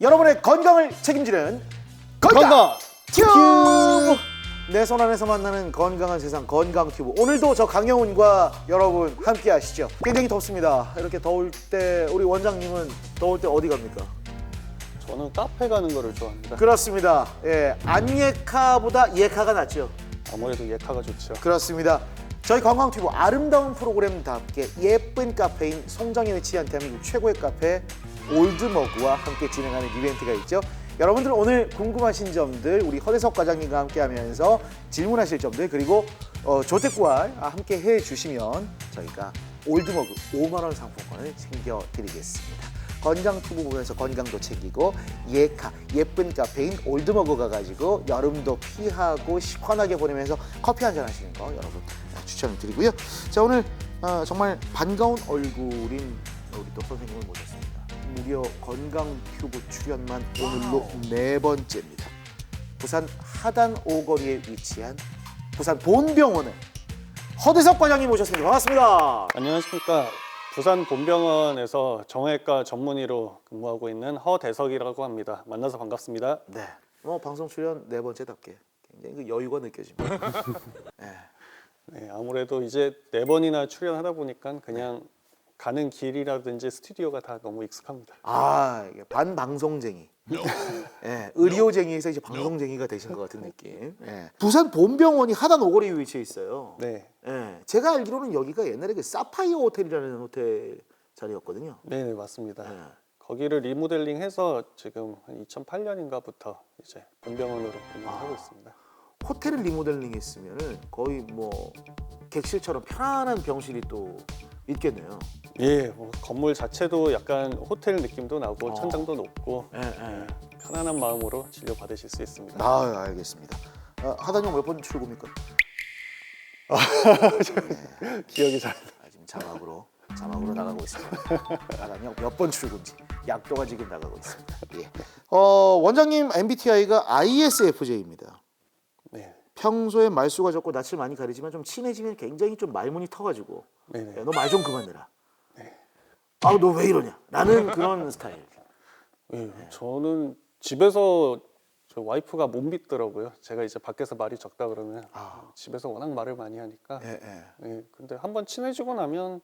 여러분의 건강을 책임지는 건강, 건강! 튜브! 내 손 안에서 만나는 건강한 세상 건강 튜브. 오늘도 저 강영훈과 여러분 함께 하시죠. 굉장히 덥습니다. 이렇게 더울 때 우리 원장님은 더울 때 어디 갑니까? 저는 카페 가는 거를 좋아합니다. 그렇습니다. 예 안예카보다 예카가 낫죠. 아무래도 예카가 좋죠. 그렇습니다. 저희 건강 튜브 아름다운 프로그램답게 예쁜 카페인 송정에 위치한 대한민국 최고의 카페 올드머그와 함께 진행하는 이벤트가 있죠. 여러분들 오늘 궁금하신 점들 우리 허대석 과장님과 함께 하면서 질문하실 점들 그리고 어, 조태구알 함께 해주시면 저희가 올드머그 5만 원 상품권을 챙겨드리겠습니다. 건강 튜브 보면서 건강도 챙기고 예카 예쁜 카페인 올드머그 가가지고 여름도 피하고 시원하게 보내면서 커피 한 잔 하시는 거 여러분 추천을 드리고요. 자 오늘 어, 정말 반가운 얼굴인 우리 또 선생님을 모셨습니다. 무려 건강 튜브 출연만 오늘로 네 번째입니다. 부산 하단 오거리에 위치한 부산 본병원의 허대석 과장님 모셨습니다. 반갑습니다. 안녕하십니까. 부산 본병원에서 정형외과 전문의로 근무하고 있는 허대석이라고 합니다. 만나서 반갑습니다. 네. 뭐 방송 출연 네 번째답게 굉장히 그 여유가 느껴집니다. 네. 네, 아무래도 이제 네 번이나 출연하다 보니까 그냥 가는 길이라든지 스튜디오가 다 너무 익숙합니다. 아 이게 반방송쟁이. 예, 의료쟁이에서 이제 방송쟁이가 되신 것 같은 느낌. 예. 부산 본병원이 하단 오거리에 위치해 있어요. 네, 예, 제가 알기로는 여기가 옛날에 그 사파이어 호텔이라는 호텔 자리였거든요. 네, 네 맞습니다. 예. 거기를 리모델링해서 지금 한 2008년인가부터 이제 본병원으로 운영하고 아. 있습니다. 호텔을 리모델링 했으면은 거의 뭐 객실처럼 편안한 병실이 또 있겠네요. 예, 뭐 건물 자체도 약간 호텔 느낌도 나고 어. 천장도 높고 예, 예. 편안한 마음으로 진료 받으실 수 있습니다. 아, 알겠습니다. 아, 하단용 몇번 출구입니까? 기억이 잘. 아, 지금 자막으로 자막으로 나가고 있습니다. 하단용 몇번 출구인지 약도가 지금 나가고 있습니다. 예. 어, 원장님 MBTI가 ISFJ입니다. 네, 평소에 말수가 적고 낯을 많이 가리지만 좀 친해지면 굉장히 좀 말문이 터가지고 네, 네. 너 말 좀 그만 내라. 아 너 왜 이러냐? 나는 그런 스타일. 예, 저는 집에서 저 와이프가 못 믿더라고요. 제가 이제 밖에서 말이 적다 그러면 아. 집에서 워낙 말을 많이 하니까. 예, 예. 예, 근데 한번 친해지고 나면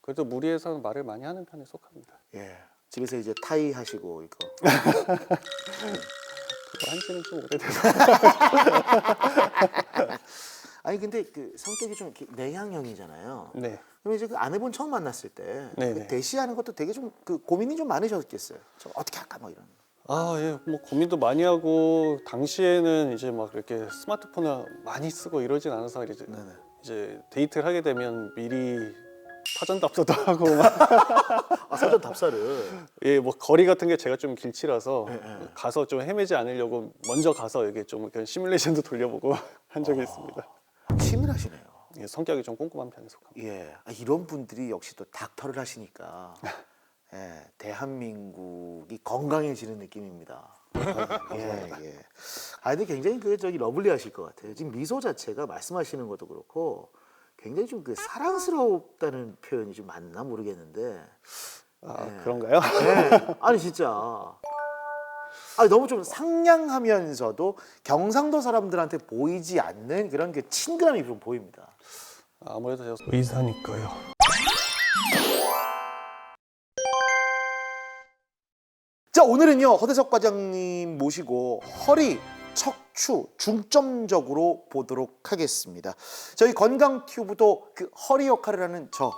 그래도 무리해서 말을 많이 하는 편에 속합니다. 예. 집에서 이제 타이 하시고 이거. 한지는 좀 오래돼서. 아니 근데 그 성격이 좀 이렇게 내향형이잖아요. 네, 그럼 이제 그 아내분 처음 만났을 때 네네. 그 대시하는 것도 되게 좀 그 고민이 좀 많으셨겠어요. 저 어떻게 할까 뭐 이런. 아, 예, 뭐 고민도 많이 하고 당시에는 이제 막 이렇게 스마트폰을 많이 쓰고 이러진 않아서 이제 네네. 이제 데이트를 하게 되면 미리 사전 답사도 하고 막아 사전 답사를. 예, 뭐 거리 같은 게 제가 좀 길치라서 예, 예. 가서 좀 헤매지 않으려고 먼저 가서 이게 좀 이렇게 시뮬레이션도 돌려보고 한 적이 있습니다. 치밀하시네요. 예, 성격이 좀 꼼꼼한 편에 속합니다. 예, 아, 이런 분들이 역시 또 닥터를 하시니까 예, 대한민국이 건강해지는 느낌입니다. 예, 예. 아, 근데 굉장히 그 저기 러블리하실 것 같아요. 지금 미소 자체가 말씀하시는 것도 그렇고 굉장히 좀 그 사랑스럽다는 표현이 좀 맞나 모르겠는데. 아, 예. 그런가요? 예. 아니 진짜. 아니 너무 좀 상냥하면서도 경상도 사람들한테 보이지 않는 그런 그 친근함이 좀 보입니다. 아무래도 제가 의사니까요. 자 오늘은요 허대석 과장님 모시고 허리 척추 중점적으로 보도록 하겠습니다. 저희 건강 튜브도 그 허리 역할을 하는 저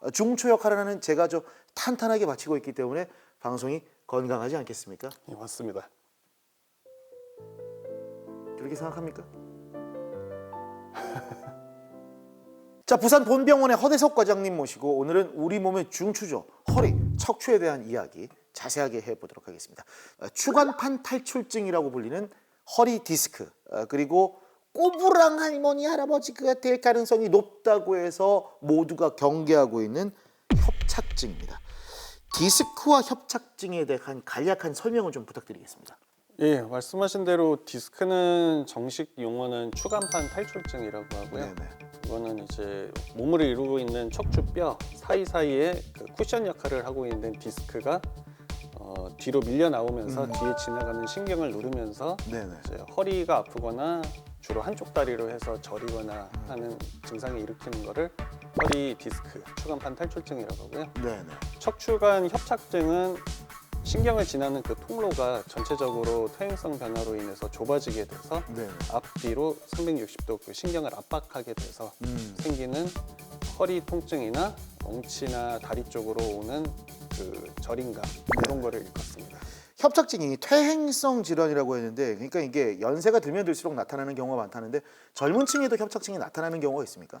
어, 중초 역할을 하는 제가 저 탄탄하게 바치고 있기 때문에 방송이 건강하지 않겠습니까? 예, 맞습니다. 그렇게 생각합니까? 자 부산 본병원의 허대석 과장님 모시고 오늘은 우리 몸의 중추죠 허리 척추에 대한 이야기 자세하게 해보도록 하겠습니다. 어, 추간판 탈출증이라고 불리는 허리 디스크 어, 그리고 꼬부랑 할머니 할아버지가 될 가능성이 높다고 해서 모두가 경계하고 있는 협착증입니다. 디스크와 협착증에 대한 간략한 설명을 좀 부탁드리겠습니다. 예, 말씀하신 대로 디스크는 정식 용어는 추간판 탈출증이라고 하고요. 네네. 이거는 이제 몸을 이루고 있는 척추뼈 사이사이에 그 쿠션 역할을 하고 있는 디스크가 어, 어, 뒤로 밀려 나오면서 뒤에 지나가는 신경을 누르면서 네네. 이제 허리가 아프거나 주로 한쪽 다리로 해서 저리거나 하는 증상을 일으키는 거를 허리 디스크, 추간판 탈출증이라고 하고요. 네네. 척추관 협착증은 신경을 지나는 그 통로가 전체적으로 퇴행성 변화로 인해서 좁아지게 돼서 네네. 앞뒤로 360도 그 신경을 압박하게 돼서 음. 생기는 허리 통증이나 엉치나 다리 쪽으로 오는 그 저림감 이런 거를 일컫습니다. 협착증이 퇴행성 질환이라고 했는데 그러니까 이게 연세가 들면 들수록 나타나는 경우가 많다는데 젊은 층에도 협착증이 나타나는 경우가 있습니까?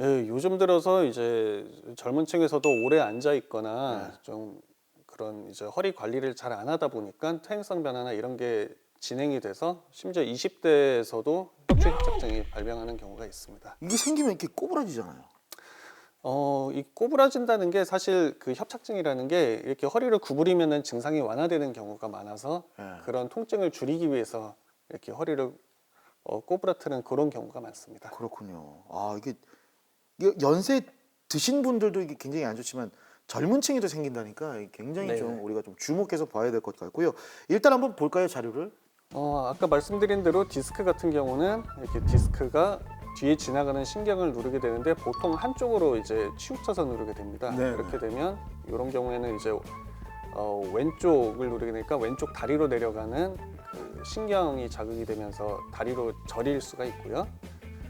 예, 요즘 들어서 이제 젊은 층에서도 오래 앉아 있거나 네. 좀 그런 이제 허리 관리를 잘 안 하다 보니까 퇴행성 변화나 이런 게 진행이 돼서 심지어 20대에서도 척추 협착증이 발병하는 경우가 있습니다. 이게 생기면 이렇게 꼬부라지잖아요. 어, 이 꼬부라진다는 게 사실 그 협착증이라는 게 이렇게 허리를 구부리면은 증상이 완화되는 경우가 많아서 예. 그런 통증을 줄이기 위해서 이렇게 허리를 어, 꼬부라뜨는 그런 경우가 많습니다. 그렇군요. 아 이게, 이게 연세 드신 분들도 이게 굉장히 안 좋지만 젊은 층에도 생긴다니까 굉장히 네. 좀 우리가 좀 주목해서 봐야 될 것 같고요. 일단 한번 볼까요 자료를? 어, 아까 말씀드린 대로 디스크 같은 경우는 이렇게 디스크가 뒤에 지나가는 신경을 누르게 되는데 보통 한쪽으로 이제 치우쳐서 누르게 됩니다. 네, 그렇게 되면 이런 경우에는 이제 어, 왼쪽을 누르게 되니까 왼쪽 다리로 내려가는 그 신경이 자극이 되면서 다리로 저릴 수가 있고요.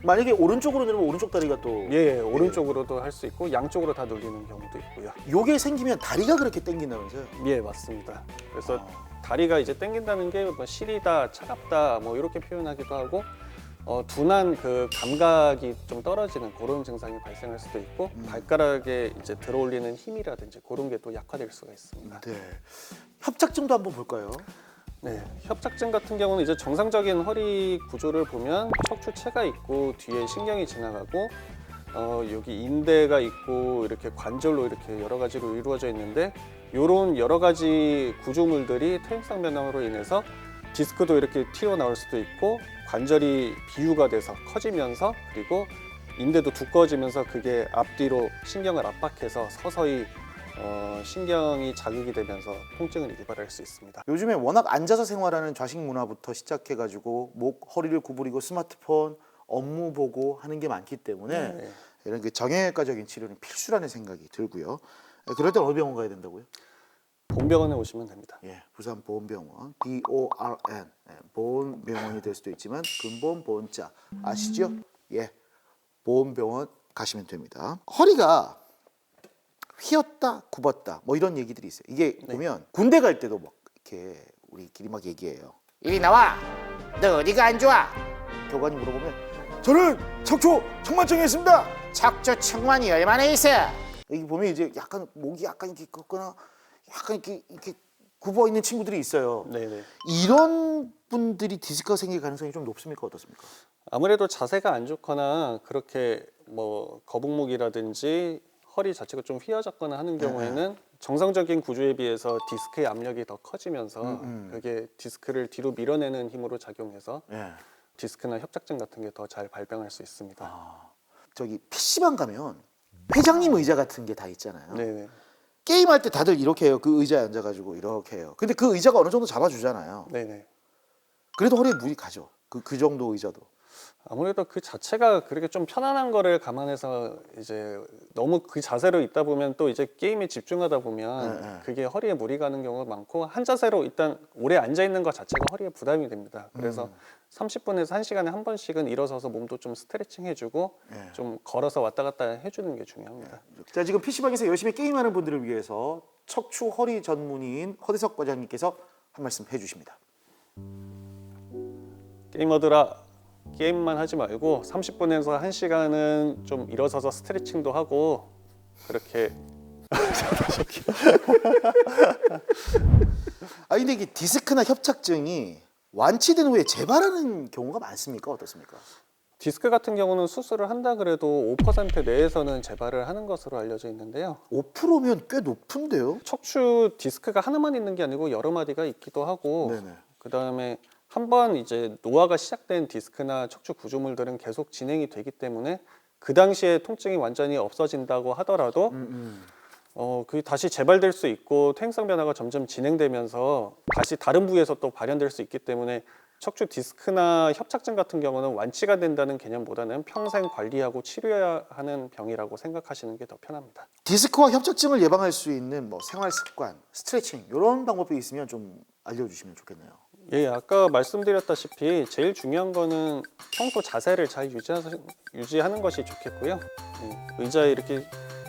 만약에 오른쪽으로 누르면 오른쪽 다리가 또 예, 예, 오른쪽으로도 할 수 있고 양쪽으로 다 눌리는 경우도 있고요. 요게 생기면 다리가 그렇게 땡긴다면서요? 예, 맞습니다. 그래서 아. 다리가 이제 땡긴다는 게뭐 시리다, 차갑다 뭐 이렇게 표현하기도 하고 어, 둔한 그 감각이 좀 떨어지는 그런 증상이 발생할 수도 있고 음. 발가락에 이제 들어올리는 힘이라든지 그런 게 또 약화될 수가 있습니다. 네. 협착증도 한번 볼까요? 네, 협착증 같은 경우는 이제 정상적인 허리 구조를 보면 척추체가 있고 뒤에 신경이 지나가고 어, 여기 인대가 있고 이렇게 관절로 이렇게 여러 가지로 이루어져 있는데 이런 여러 가지 구조물들이 퇴행성 변화로 인해서 디스크도 이렇게 튀어나올 수도 있고 관절이 비유가 돼서 커지면서 그리고 인대도 두꺼워지면서 그게 앞뒤로 신경을 압박해서 서서히 어, 신경이 자극이 되면서 통증을 유발할 수 있습니다. 요즘에 워낙 앉아서 생활하는 좌식 문화부터 시작해가지고 목 허리를 구부리고 스마트폰 업무 보고 하는 게 많기 때문에 네. 이런 그 정형외과적인 치료는 필수라는 생각이 들고요. 예, 그럴 땐 어느 병원 가야 된다고요? 본병원에 오시면 됩니다. 예, 부산 보험병원 B O R N 예, 보험병원이 될 수도 있지만 근본 보험자 아시죠? 예, 보험병원 가시면 됩니다. 허리가 휘었다 굽었다 뭐 이런 얘기들이 있어요. 이게 보면 군대 갈 때도 막 이렇게 우리끼리 막 얘기해요. 이리 나와. 너 어디가 안 좋아? 교관이 물어보면 저는 척추 청만증이 있습니다. 척추 청만이 얼마나 있어? 여기 보면 이제 약간 목이 약간 이렇게 꺾거나 약간 이렇게 이렇게 굽어 있는 친구들이 있어요. 네네. 이런 분들이 디스크가 생길 가능성이 좀 높습니까 어떻습니까? 아무래도 자세가 안 좋거나 그렇게 뭐 거북목이라든지 허리 자체가 좀 휘어졌거나 하는 경우에는 정상적인 구조에 비해서 디스크의 압력이 더 커지면서 음. 그게 디스크를 뒤로 밀어내는 힘으로 작용해서 예. 디스크나 협착증 같은 게 더 잘 발병할 수 있습니다. 아, 저기 PC방 가면 회장님 의자 같은 게 다 있잖아요. 네네. 게임할 때 다들 이렇게 해요. 그 의자에 앉아가지고 이렇게 해요. 근데 그 의자가 어느 정도 잡아주잖아요. 네네. 그래도 허리에 무리 가죠. 그, 그 정도 의자도. 아무래도 그 자체가 그렇게 좀 편안한 거를 감안해서 이제 너무 그 자세로 있다 보면 또 이제 게임에 집중하다 보면 네, 네. 그게 허리에 무리 가는 경우가 많고 한 자세로 일단 오래 앉아 있는 것 자체가 허리에 부담이 됩니다. 그래서 음. 30분에서 1시간에 한 번씩은 일어서서 몸도 좀 스트레칭 해주고 네. 좀 걸어서 왔다 갔다 해주는 게 중요합니다. 자 지금 PC방에서 열심히 게임하는 분들을 위해서 척추 허리 전문의인 허대석 과장님께서 한 말씀 해주십니다. 게이머들아 게임만 하지 말고 30분에서 1시간은 좀 일어서서 스트레칭도 하고 그렇게 아 근데 이게 디스크나 협착증이 완치된 후에 재발하는 경우가 많습니까? 어떻습니까? 디스크 같은 경우는 수술을 한다 그래도 5% 내에서는 재발을 하는 것으로 알려져 있는데요. 5%면 꽤 높은데요. 척추 디스크가 하나만 있는 게 아니고 여러 마디가 있기도 하고 네네. 그다음에 한 번 이제 노화가 시작된 디스크나 척추 구조물들은 계속 진행이 되기 때문에 그 당시에 통증이 완전히 없어진다고 하더라도 음, 음. 어, 그 다시 재발될 수 있고 퇴행성 변화가 점점 진행되면서 다시 다른 부위에서 또 발현될 수 있기 때문에 척추 디스크나 협착증 같은 경우는 완치가 된다는 개념보다는 평생 관리하고 치료해야 하는 병이라고 생각하시는 게 더 편합니다. 디스크와 협착증을 예방할 수 있는 뭐 생활 습관, 스트레칭 이런 방법이 있으면 좀 알려주시면 좋겠네요. 예, 아까 말씀드렸다시피 제일 중요한 거는 평소 자세를 잘 유지하, 유지하는 것이 좋겠고요. 예, 의자에 이렇게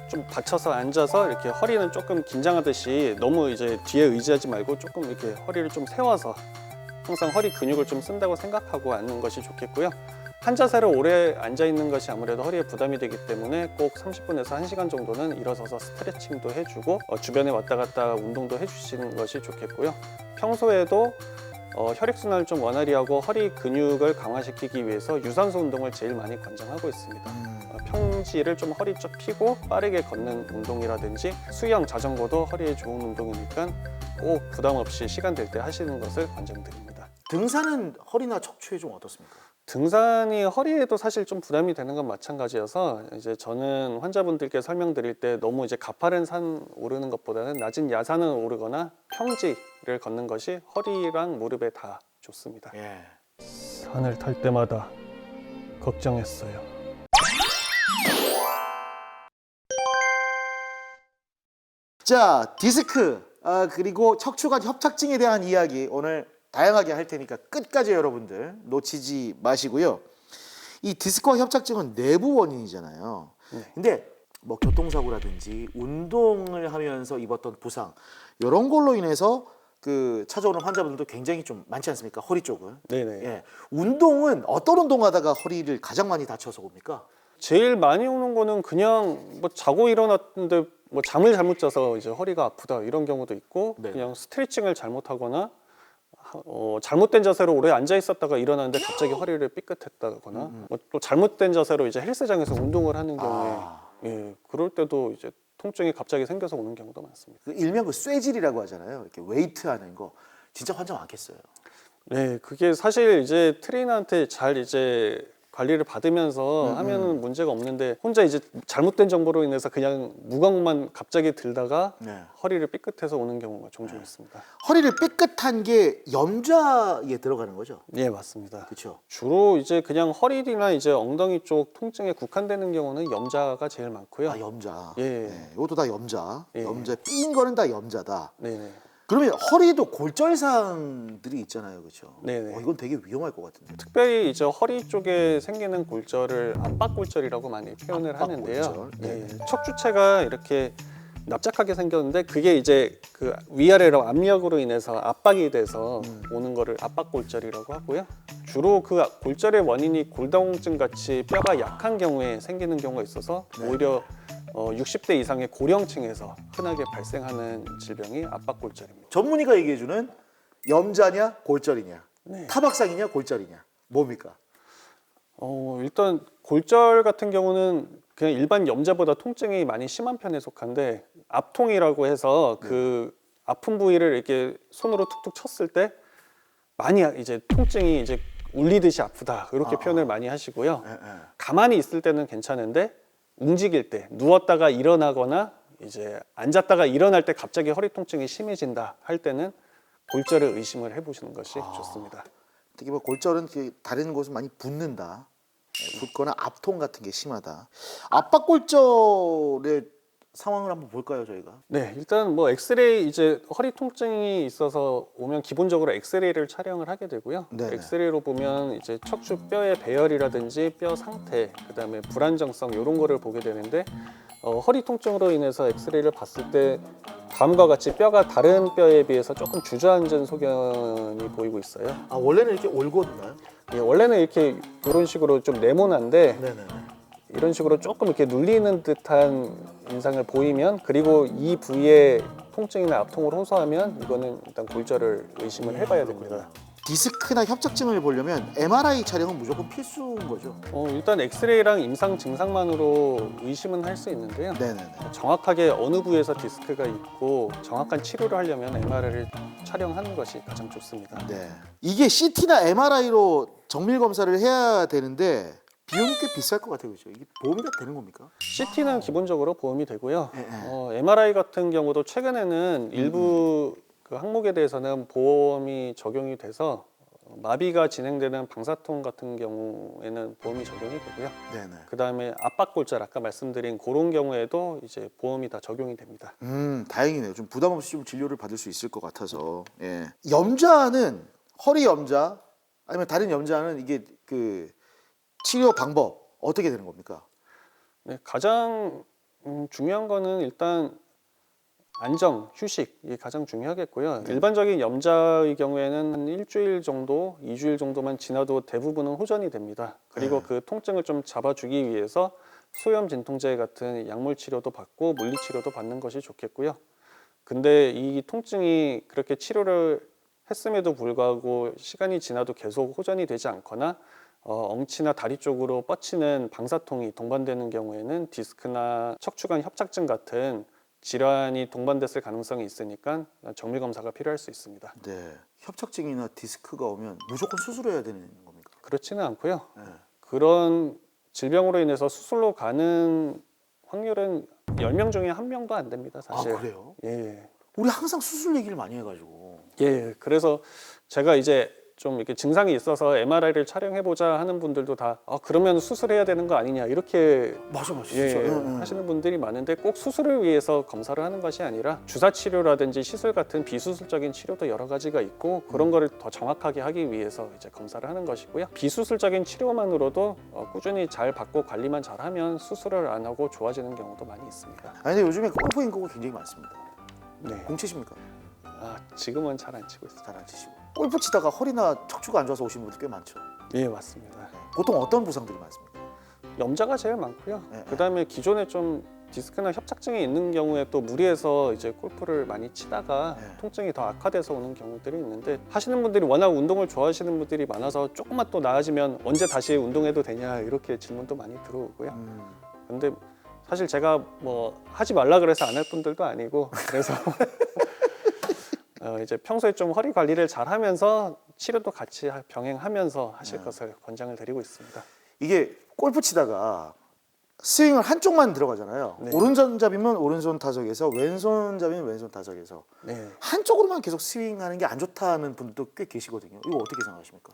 좀 받쳐서 앉아서 이렇게 허리는 조금 긴장하듯이 너무 이제 뒤에 의지하지 말고 조금 이렇게 허리를 좀 세워서 항상 허리 근육을 좀 쓴다고 생각하고 앉는 것이 좋겠고요. 한 자세로 오래 앉아 있는 것이 아무래도 허리에 부담이 되기 때문에 꼭 30분에서 1시간 정도는 일어서서 스트레칭도 해주고 어, 주변에 왔다 갔다 운동도 해주시는 것이 좋겠고요. 평소에도 어, 혈액순환을 좀 원활히 하고 허리 근육을 강화시키기 위해서 유산소 운동을 제일 많이 권장하고 있습니다. 어, 평지를 좀 허리 쭉 펴고 빠르게 걷는 운동이라든지 수영, 자전거도 허리에 좋은 운동이니까 꼭 부담 없이 시간 될 때 하시는 것을 권장드립니다. 등산은 허리나 척추에 좀 어떻습니까? 등산이 허리에도 사실 좀 부담이 되는 건 마찬가지여서 이제 저는 환자분들께 설명드릴 때 너무 이제 가파른 산 오르는 것보다는 낮은 야산을 오르거나 평지를 걷는 것이 허리랑 무릎에 다 좋습니다. 예. 산을 탈 때마다 걱정했어요. 자, 디스크 아, 그리고 척추관 협착증에 대한 이야기 오늘 다양하게 할 테니까 끝까지 여러분들 놓치지 마시고요. 이 디스크와 협착증은 내부 원인이잖아요. 네. 근데 뭐 교통사고라든지 운동을 하면서 입었던 부상 이런 걸로 인해서 그 찾아오는 환자분들도 굉장히 좀 많지 않습니까? 허리 쪽은. 네네. 예. 운동은 어떤 운동하다가 허리를 가장 많이 다쳐서 옵니까? 제일 많이 오는 거는 그냥 뭐 자고 일어났는데 뭐 잠을 잘못 자서 이제 허리가 아프다 이런 경우도 있고 네. 그냥 스트레칭을 잘못하거나 어, 잘못된 자세로 오래 앉아 있었다가 일어났는데 갑자기 허리를 삐끗했다거나 뭐 또 잘못된 자세로 이제 헬스장에서 운동을 하는 경우에 아, 예 그럴 때도 이제 통증이 갑자기 생겨서 오는 경우도 많습니다. 그 일명 그 쇠질이라고 하잖아요. 이렇게 웨이트 하는 거 진짜 환자 많겠어요. 네, 그게 사실 이제 트레이너한테 잘 이제 관리를 받으면서 음, 하면은 문제가 없는데 혼자 이제 잘못된 정보로 인해서 그냥 무거운만 갑자기 들다가 네. 허리를 삐끗해서 오는 경우가 종종 있습니다. 허리를 삐끗한 게 염좌에 들어가는 거죠. 예, 맞습니다. 그렇죠. 주로 이제 그냥 허리나 이제 엉덩이 쪽 통증에 국한되는 경우는 염자가 제일 많고요. 아 염좌. 예. 네, 이것도 다 염좌. 예. 염좌 삐인 거는 다 염좌다. 네 네. 그러면 허리도 골절상들이 있잖아요, 그렇죠? 네네. 어, 이건 되게 위험할 것 같은데. 특별히 이제 허리 쪽에 생기는 골절을 압박골절이라고 많이 표현을 하는데요. 압박골절. 네. 예, 척추체가 이렇게 납작하게 생겼는데 그게 이제 그 위아래로 압력으로 인해서 압박이 돼서 음. 오는 거를 압박골절이라고 하고요. 주로 그 골절의 원인이 골다공증 같이 뼈가 약한 경우에 생기는 경우가 있어서 네. 오히려 어, 60대 이상의 고령층에서 흔하게 발생하는 질병이 압박골절입니다. 전문의가 얘기해주는 염좌냐 골절이냐, 네. 타박상이냐 골절이냐, 뭡니까? 어, 일단 골절 같은 경우는 그냥 일반 염자보다 통증이 많이 심한 편에 속한데 압통이라고 해서 그 아픈 부위를 이렇게 손으로 툭툭 쳤을 때 많이 이제 통증이 이제 울리듯이 아프다 이렇게 아. 표현을 많이 하시고요. 예, 예. 가만히 있을 때는 괜찮은데 움직일 때 누웠다가 일어나거나 이제 앉았다가 일어날 때 갑자기 허리 통증이 심해진다 할 때는 골절을 의심을 해보시는 것이 아. 좋습니다. 특히 뭐 골절은 그 다른 곳은 많이 붓는다. 예, 붓거나 압통 같은 게 심하다. 압박골절의 상황을 한번 볼까요, 저희가? 네, 일단 뭐 엑스레이 이제 허리 통증이 있어서 오면 기본적으로 엑스레이를 촬영을 하게 되고요. 네네. 엑스레이로 보면 이제 척추 뼈의 배열이라든지 뼈 상태, 그다음에 불안정성 이런 거를 보게 되는데 어, 허리 통증으로 인해서 엑스레이를 봤을 때 다음과 같이 뼈가 다른 뼈에 비해서 조금 주저앉은 소견이 보이고 있어요. 아 원래는 이렇게 올곧나요? 예, 원래는 이렇게 이런 식으로 좀 네모난데 네네. 이런 식으로 조금 이렇게 눌리는 듯한 인상을 보이면 그리고 이 부위에 통증이나 압통을 호소하면 이거는 일단 골절을 의심을 해봐야 됩니다. 디스크나 협착증을 보려면 MRI 촬영은 무조건 필수인 거죠. 어, 일단 엑스레이랑 임상 증상만으로 의심은 할 수 있는데요. 네네네. 정확하게 어느 부위에서 디스크가 있고 정확한 치료를 하려면 MRI를 촬영하는 것이 가장 좋습니다. 네. 이게 CT나 MRI로 정밀 검사를 해야 되는데 비용이 꽤 비쌀 것 같아요, 그죠? 이게 보험이 다 되는 겁니까? CT는 기본적으로 보험이 되고요. 예, 예. 어, MRI 같은 경우도 최근에는 일부 그 항목에 대해서는 보험이 적용이 돼서 어, 마비가 진행되는 방사통 같은 경우에는 보험이 적용이 되고요. 네네. 그 다음에 압박골절 아까 말씀드린 그런 경우에도 이제 보험이 다 적용이 됩니다. 음, 다행이네요. 좀 부담 없이 좀 진료를 받을 수 있을 것 같아서. 예. 염자는 허리 염자 아니면 다른 염자는 이게 그 치료 방법 어떻게 되는 겁니까? 네, 가장 음, 중요한 거는 일단 안정, 휴식 이게 가장 중요하겠고요. 일반적인 염자의 경우에는 한 일주일 정도, 이주일 정도만 지나도 대부분은 호전이 됩니다. 그리고 네. 그 통증을 좀 잡아주기 위해서 소염 진통제 같은 약물 치료도 받고 물리 치료도 받는 것이 좋겠고요. 근데 이 통증이 그렇게 치료를 했음에도 불구하고 시간이 지나도 계속 호전이 되지 않거나 어, 엉치나 다리 쪽으로 뻗치는 방사통이 동반되는 경우에는 디스크나 척추관 협착증 같은 질환이 동반됐을 가능성이 있으니까 정밀 검사가 필요할 수 있습니다. 네. 협착증이나 디스크가 오면 무조건 수술해야 되는 겁니까? 그렇지는 않고요. 네. 그런 질병으로 인해서 수술로 가는 확률은 10명 중에 한 명도 안 됩니다, 아, 사실. 그래요? 예, 예. 우리 항상 수술 얘기를 많이 해 가지고. 예, 그래서 제가 이제 좀 이렇게 증상이 있어서 MRI를 촬영해 보자 하는 분들도 다 아, 그러면 수술해야 되는 거 아니냐 이렇게 맞아 맞아. 예, 진짜. 예. 하시는 분들이 많은데 꼭 수술을 위해서 검사를 하는 것이 아니라 주사 치료라든지 시술 같은 비수술적인 치료도 여러 가지가 있고 그런 거를 더 정확하게 하기 위해서 이제 검사를 하는 것이고요. 비수술적인 치료만으로도 어, 꾸준히 잘 받고 관리만 잘하면 수술을 안 하고 좋아지는 경우도 많이 있습니다. 아니 근데 요즘에 골프 인구가 굉장히 많습니다. 네. 공 치십니까? 아, 지금은 잘 안 치고 있어요. 잘 안 치시고. 골프 치다가 허리나 척추가 안 좋아서 오신 분들 꽤 많죠. 예, 맞습니다. 보통 어떤 부상들이 많습니까? 염자가 제일 많고요. 네, 그다음에 기존에 좀 디스크나 협착증이 있는 경우에 또 무리해서 이제 골프를 많이 치다가 네. 통증이 더 악화돼서 오는 경우들이 있는데 하시는 분들이 워낙 운동을 좋아하시는 분들이 많아서 조금만 또 나아지면 언제 다시 운동해도 되냐 이렇게 질문도 많이 들어오고요. 음. 근데 사실 제가 뭐 하지 말라 그래서 안 할 분들도 아니고 그래서 어 이제 평소에 좀 허리 관리를 잘 하면서 치료도 같이 하- 병행하면서 하실 네. 것을 권장을 드리고 있습니다. 이게 골프 치다가 스윙을 한쪽만 들어가잖아요. 네. 오른손잡이면 오른손 타석에서 왼손잡이면 왼손 타석에서 네. 한쪽으로만 계속 스윙하는 게 안 좋다는 분들도 꽤 계시거든요. 이거 어떻게 생각하십니까?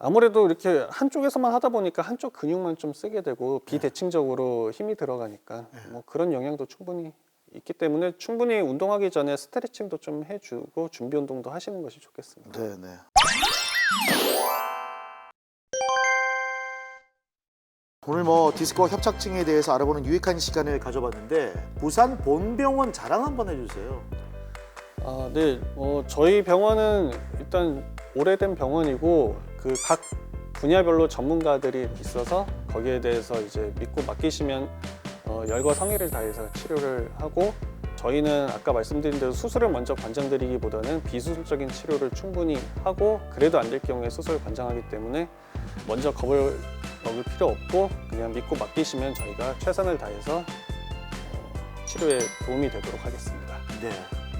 아무래도 이렇게 한쪽에서만 하다 보니까 한쪽 근육만 좀 쓰게 되고 비대칭적으로 힘이 들어가니까 뭐 그런 영향도 충분히 있기 때문에 충분히 운동하기 전에 스트레칭도 좀 해주고 준비 운동도 하시는 것이 좋겠습니다. 네, 네. 오늘 뭐 디스크와 협착증에 대해서 알아보는 유익한 시간을 가져봤는데 부산 본병원 자랑 한번 해주세요. 아, 네. 어, 저희 병원은 일단 오래된 병원이고 그 각 분야별로 전문가들이 있어서 거기에 대해서 이제 믿고 맡기시면 어, 열과 성의를 다해서 치료를 하고 저희는 아까 말씀드린 대로 수술을 먼저 관장드리기보다는 비수술적인 치료를 충분히 하고 그래도 안 될 경우에 수술을 관장하기 때문에 먼저 겁을 먹을 필요 없고 그냥 믿고 맡기시면 저희가 최선을 다해서 어, 치료에 도움이 되도록 하겠습니다. 네,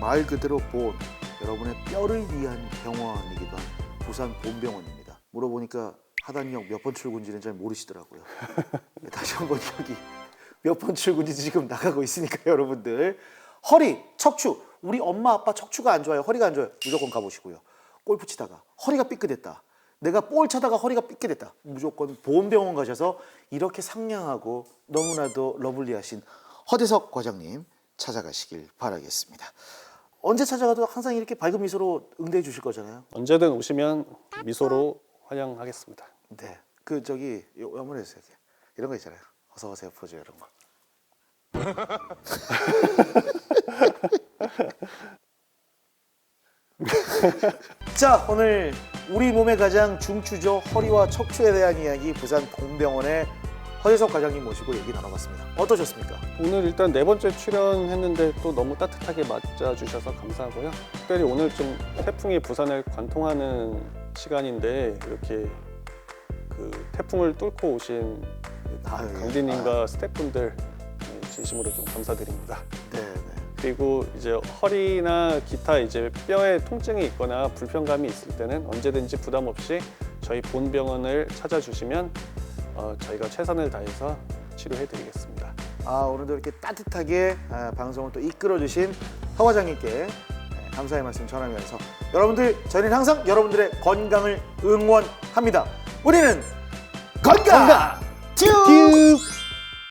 말 그대로 본 여러분의 뼈를 위한 병원이기도 한 부산 본병원입니다. 물어보니까 하단역 몇 번 출근지는 잘 모르시더라고요. 네, 다시 한번 여기 몇 번 출근인지 지금 나가고 있으니까 여러분들 허리, 척추 우리 엄마 아빠 척추가 안 좋아요, 허리가 안 좋아요 무조건 가보시고요. 골프 치다가 허리가 삐끗했다. 내가 볼 차다가 허리가 삐끗했다. 무조건 보험병원 가셔서 이렇게 상냥하고 너무나도 러블리하신 허대석 과장님 찾아가시길 바라겠습니다. 언제 찾아가도 항상 이렇게 밝은 미소로 응대해 주실 거잖아요. 언제든 오시면 미소로 환영하겠습니다. 네. 그 저기 요 한번 해주세요. 이렇게. 이런 거 있잖아요. 어서 오세요 포즈 이런 거. 자 오늘 우리 몸의 가장 중추죠 허리와 척추에 대한 이야기 부산 본병원의 허재석 과장님 모시고 얘기 나눠봤습니다. 어떠셨습니까? 오늘 일단 네 번째 출연했는데 또 너무 따뜻하게 맞아주셔서 감사하고요. 특별히 오늘 좀 태풍이 부산을 관통하는 시간인데 이렇게 그 태풍을 뚫고 오신 아유, 강디님과 스태프분들 네, 진심으로 좀 감사드립니다. 네, 네. 그리고 이제 허리나 기타 이제 뼈에 통증이 있거나 불편감이 있을 때는 언제든지 부담 없이 저희 본 병원을 찾아주시면 어, 저희가 최선을 다해서 치료해드리겠습니다. 아, 오늘도 이렇게 따뜻하게 아, 방송을 또 이끌어주신 허 과장님께 네, 감사의 말씀 전하면서 여러분들 저희는 항상 여러분들의 건강을 응원합니다. 우리는 건강, 건강 튜브